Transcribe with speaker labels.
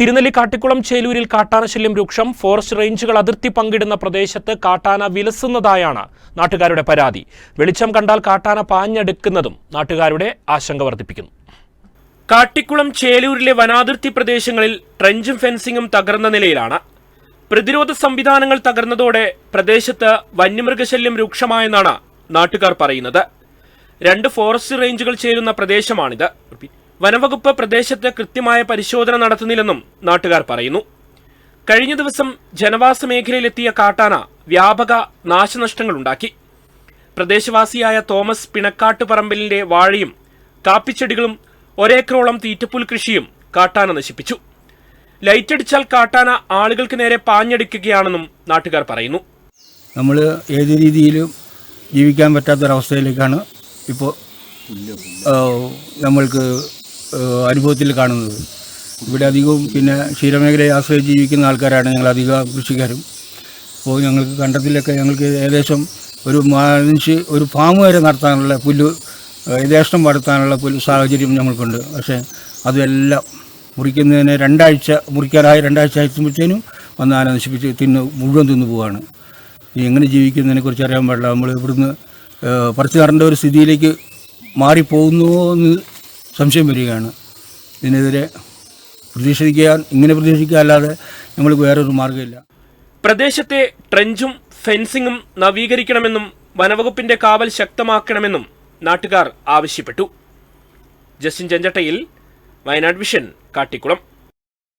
Speaker 1: തിരുനെല്ലി കാട്ടിക്കുളം ചേലൂരിൽ കാട്ടാന ശല്യം രൂക്ഷം. ഫോറസ്റ്റ് റേഞ്ചുകൾ അതിർത്തി പങ്കിടുന്ന പ്രദേശത്ത് കാട്ടാന വിലസുന്നതായാണ് നാട്ടുകാരുടെ പരാതി. വെളിച്ചം കണ്ടാൽ കാട്ടാന പാഞ്ഞെടുക്കുന്നതും നാട്ടുകാരുടെ ആശങ്ക വർദ്ധിപ്പിക്കുന്നു. കാട്ടിക്കുളം ചേലൂരിലെ വനാതിർത്തി പ്രദേശങ്ങളിൽ ട്രെഞ്ചും ഫെൻസിങ്ങും തകർന്ന നിലയിലാണ്. പ്രതിരോധ സംവിധാനങ്ങൾ തകർന്നതോടെ പ്രദേശത്ത് വന്യമൃഗശല്യം രൂക്ഷമായെന്നാണ് നാട്ടുകാർ പറയുന്നത്. രണ്ട് ഫോറസ്റ്റ് റേഞ്ചുകൾ ചേരുന്ന പ്രദേശമാണിത്. വനവകുപ്പ് പ്രദേശത്ത് കൃത്യമായ പരിശോധന നടത്തുന്നില്ലെന്നും നാട്ടുകാർ പറയുന്നു. കഴിഞ്ഞ ദിവസം ജനവാസ മേഖലയിലെത്തിയ കാട്ടാന വ്യാപക നാശനഷ്ടങ്ങളുണ്ടാക്കി. പ്രദേശവാസിയായ തോമസ് പിണക്കാട്ട് പിണക്കാട്ടുപറമ്പലിന്റെ വാഴയും കാപ്പിച്ചെടികളും ഒരേക്കറോളം തീറ്റപ്പുൽ കൃഷിയും കാട്ടാന നശിപ്പിച്ചു. ലൈറ്റടിച്ചാൽ കാട്ടാന ആളുകൾക്ക് നേരെ പാഞ്ഞടിക്കുകയാണെന്നും നാട്ടുകാർ പറയുന്നു.
Speaker 2: നമ്മൾ ഏത് രീതിയിലും ജീവിക്കാൻ പറ്റാത്തൊരവസ്ഥയിലേക്കാണ് ഇപ്പോൾ നമ്മൾക്ക് അനുഭവത്തിൽ കാണുന്നത്. ഇവിടെ അധികവും പിന്നെ ക്ഷീരമേഖലയെ ആശ്രയിച്ച് ജീവിക്കുന്ന ആൾക്കാരാണ് ഞങ്ങൾ അധിക കൃഷിക്കാരും. അപ്പോൾ ഞങ്ങൾക്ക് കണ്ടത്തിലൊക്കെ ഞങ്ങൾക്ക് ഏകദേശം ഒരു മനുഷ്യ ഒരു ഫാം വരെ നടത്താനുള്ള പുല്ല് ഏകദേശം വളർത്താനുള്ള പുല്ല് സാഹചര്യം ഞങ്ങൾക്കുണ്ട്. പക്ഷേ അതെല്ലാം മുറിക്കുന്നതിന് രണ്ടാഴ്ച മുറിക്കാറായി രണ്ടാഴ്ച എത്തുമ്പോഴത്തേനും വന്ന് ആന നശിപ്പിച്ച് തിന്ന് മുഴുവൻ തിന്നു പോവാണ്. എങ്ങനെ ജീവിക്കുന്നതിനെ കുറിച്ച് അറിയാൻ പാടില്ല. നമ്മൾ ഇവിടുന്ന് പറിച്ചു നടേണ്ട ഒരു സ്ഥിതിയിലേക്ക് മാറിപ്പോകുന്നു എന്ന് സംശയം വരികയാണ്. ഇതിനെതിരെ പ്രതീക്ഷിക്കാൻ ഇങ്ങനെ പ്രതീക്ഷിക്കുക അല്ലാതെ നമ്മൾക്ക് വേറൊരു മാർഗമില്ല
Speaker 1: പ്രദേശത്തെ ട്രെഞ്ചും ഫെൻസിങ്ങും നവീകരിക്കണമെന്നും വനവകുപ്പിന്റെ കാവൽ ശക്തമാക്കണമെന്നും നാട്ടുകാർ ആവശ്യപ്പെട്ടു. Justin Chenchattayil Wayanad vision Kattikulam.